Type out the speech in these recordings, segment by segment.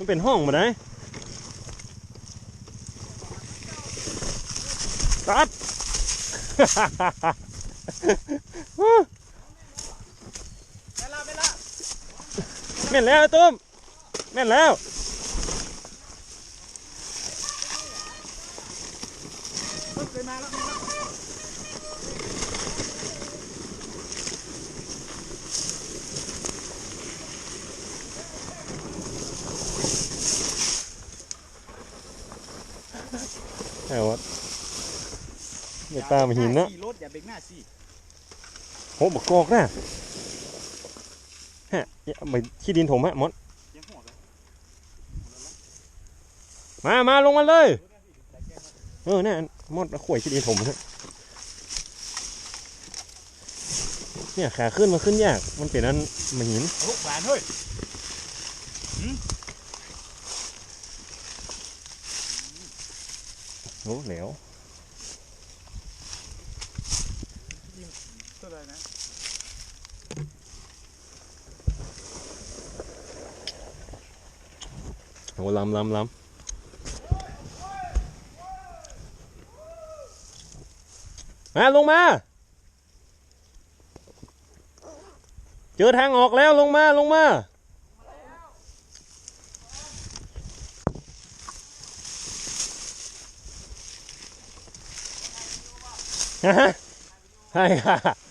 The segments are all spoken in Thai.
มันเป็นห้องมาได้ตัดไปละไปละแม่นแล้วไอ้ตุ้มแม่นแล้ว ปึ๊บเลยมาแล้วมาแล้ว ไอ้วะเดี๋ยว ตามหินเนาะขี่รถอย่าเบรกหน้าสิโหบกกอกนะฮะอย่าไปที่ดินถมฮะมดยังหัวกันมามาลงมาเลยเออเนี่ยมดเอาข่วยที่ดินถมฮะเนี่ยขาขึ้นมาขึ้นยากมันเป็นอันมาหินลูกหลานเฮ้ยโอ้เหลว เท่าไหร่นะโอ้ลำลำลำมาลงมา เจอทางออกแล้วลงมาลงมา ฮะใช่ค่ะ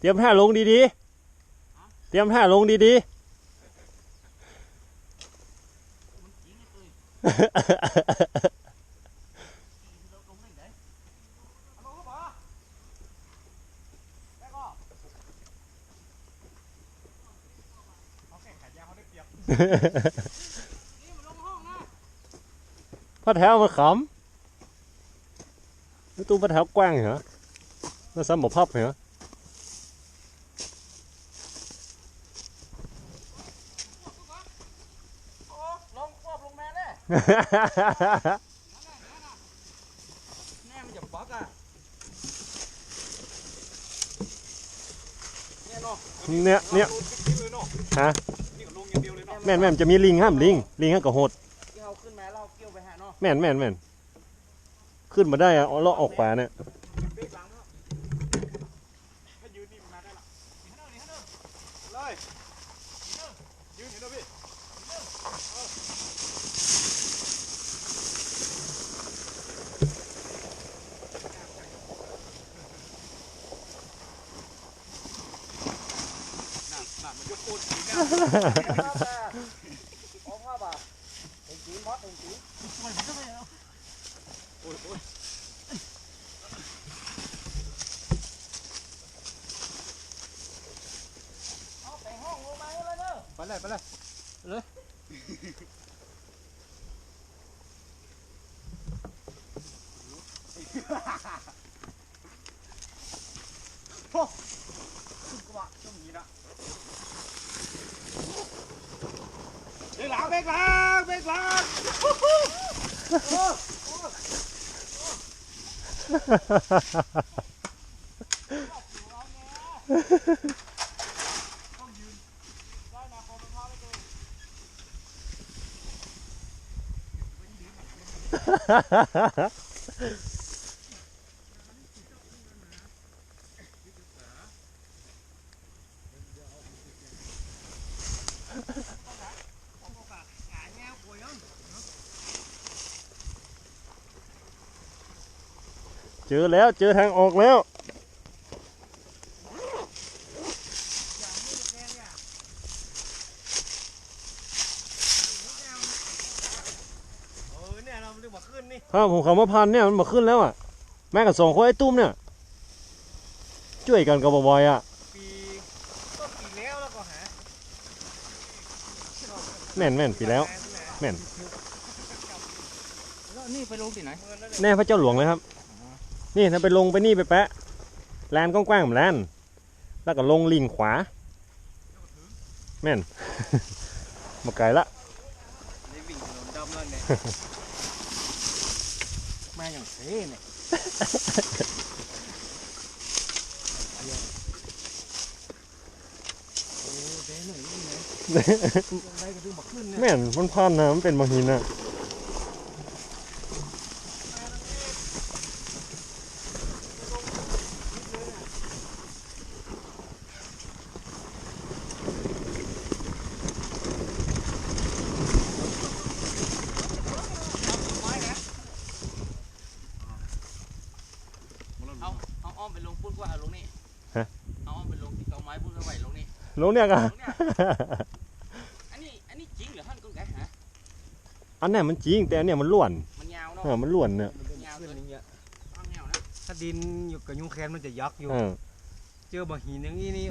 เตรียมท่าลงดีๆ เตรียมท่าลงดีๆเขาแข่งขายยาวเขาได้เปรียบพระแถวมันขำแล้วตู้พระแถวกว้างเหรอแล้วซ้ำบอกพับเหรอโอ้ลงควบลงมา แน่มันจะบักอะเนี่ยเนาะเนี่ยเนี่ยฮะแม่นแม่นจะมีลิงห้ามลิงลิงห้ามกระโหดแม่นแม่นแม่นขึ้นมาได้อะเอาเลาะออกป่าเนี่ย เบรกหลังเนาะถ้ายืนนี่มันมาได้ละเลยยืนเห็นไหมพี่น่ะน่ะมันยกโคนสีเนี่ย Có hoa bà Hình chí mót hình chí โอ้ยโอ้ย Nó phải hông ngô máy lên nữa ไปเลยไปเลยเลยโอ้ขึ้นกระบะช่วงนี้นะ เบรกหลังเบรกหลังเบรกหลัง เจอแล้วเจอทางออกแล้วเออเนี่ยเราเรียกว่าขึ้นนี่ถ้าผมเขามาพันเนี่ยมันมาขึ้นแล้วอะ แม่กับสองคนไอ้ตุ้มเนี่ยช่วยกันกับบ่อยๆอะปีต้นปีแล้วแล้วก็หาแม่นแม่นปีแล้ว แม่น แล้วนี่ไปลงที่ไหน แน่พระเจ้าหลวงเลยครับ นี่ถ้าไปลงไปนี่ไปแปะแลนกว้างๆเหมือนแลนแล้วก็ลงลิงขวาแม่นมาไกลละนี่วิ่งถนนดำแล้วเนี่ยมาอย่างเซ่เนี่ยโอ้เด้หน่อยนี่ไงยังไงก็ถึงบักขึ้นเนี่ยแม่นมันพันนะมันเป็นบางหินอะ เอาเอาอ้อมไปลงพุ่นกว่าเอาลงนี่ฮะ เอาอ้อมไปลงที่เกาไม้พุ่นก็ไหวลงนี่ลงเนี่ยกันลงเนี่ย อันนี้อันนี้จริงเหรอท่านกุ๊กไก่ฮะอันเนี้ยมันจริงแต่อันเนี้ยมันล้วนมันยาวเนาะเออมันล้วนเนี่ยยาวตัวนี้อ้างยาวนะถ้าดินอยู่กับยุงแคนมันจะยักอยู่ เออเจอบ่หินอย่างนี้นี่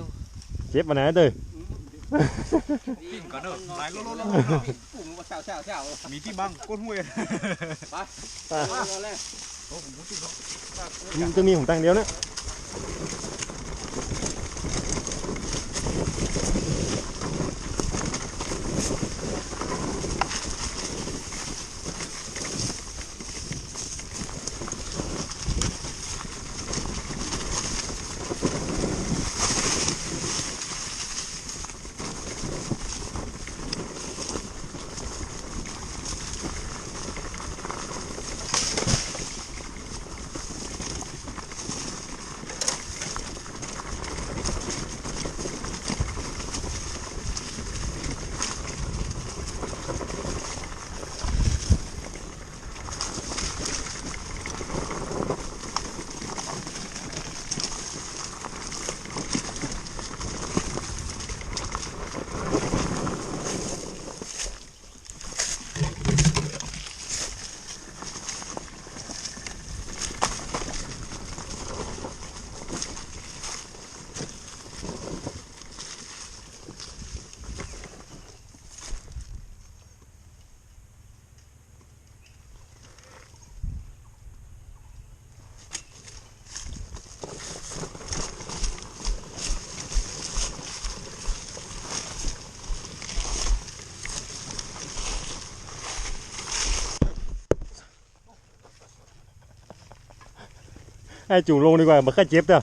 เจ็บมาไหนเด้อ ปิ้งก่อนเด้อหลายโลโลโลปุ่มว่าเช้าเช้าเช้ามีที่บังก้นห้วยไปไปเลยมันจะมีของแตังเดียวนะ ไอ้จู่ลงดีกว่ามันแค่เจ็บเด้อ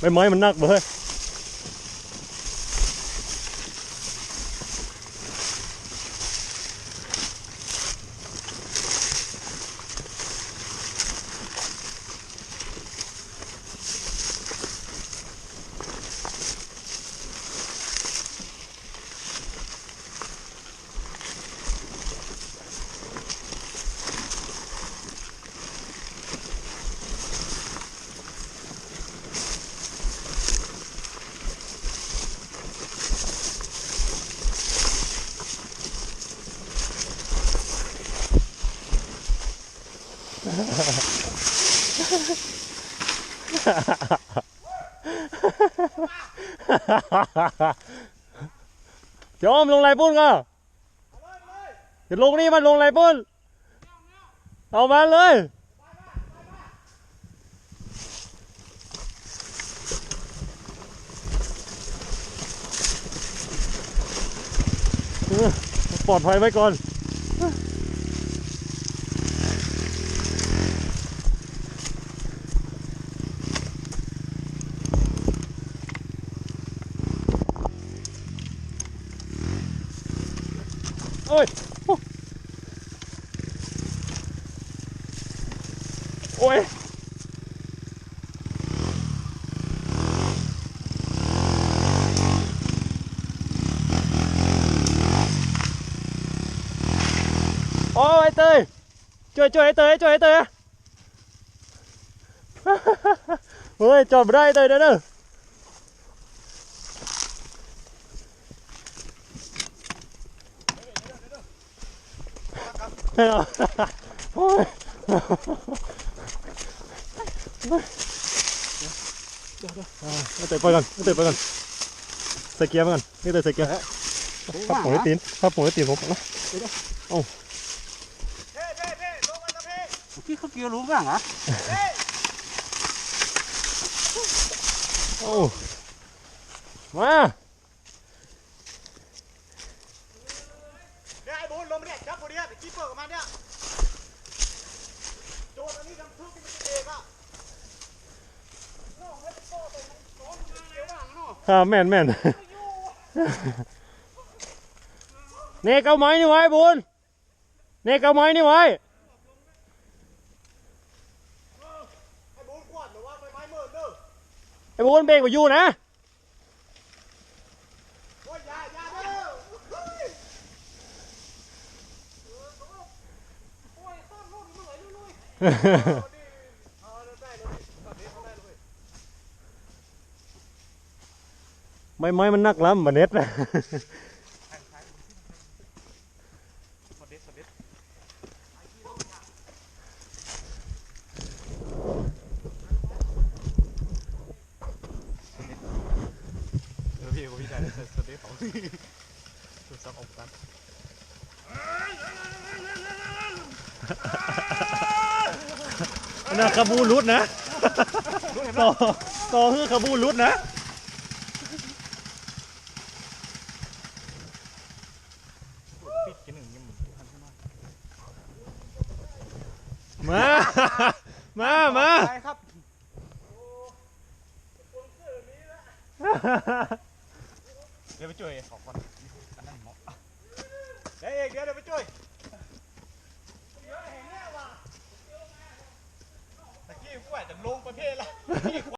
ใบไม้มันนักเบ้อ จอมลงไรปุ้นก็จะลงนี่มันลงไรปุ้น เอามาเลยปลอดภัยไว้ก่อน เอ้ยโอ้ยโอ้ยเตยช่วย ช่วยไอ้เตยช่วยไอ้เตยเฮ้ยจอดไม่ได้ ครับแม่นแม่นเนกเอาไม้นี่ไว้บุญเนกเอาไม้นี่ไว้ไอ้บุญกวาดหรือว่าใบไม้เมินเด้อไอ้บุญเบรกไปอยู่นะโอ้ยอยาฮ้ยเอาได้เลยตอนนี้เขาได้เลย ไม้ไม้มันนักล้ำบะเน็ตนะสวัสดีสวัสดีเออพี่กับพี่ได้สวัสดีเขาสุดสักอกกันน่าคาบูรุดนะต่อต่อคือคาบูรุดนะ ปิดกินหนึ่งยังเหมือนทันขึ้นมา มา มา มา ไปครับเดี๋ยวไปช่วยขอก่อนอันนั้นเหมาะเดี๋ยวเอกเดี๋ยวเดี๋ยวไปช่วยตะกี้กูอาจจะลงประเภทละ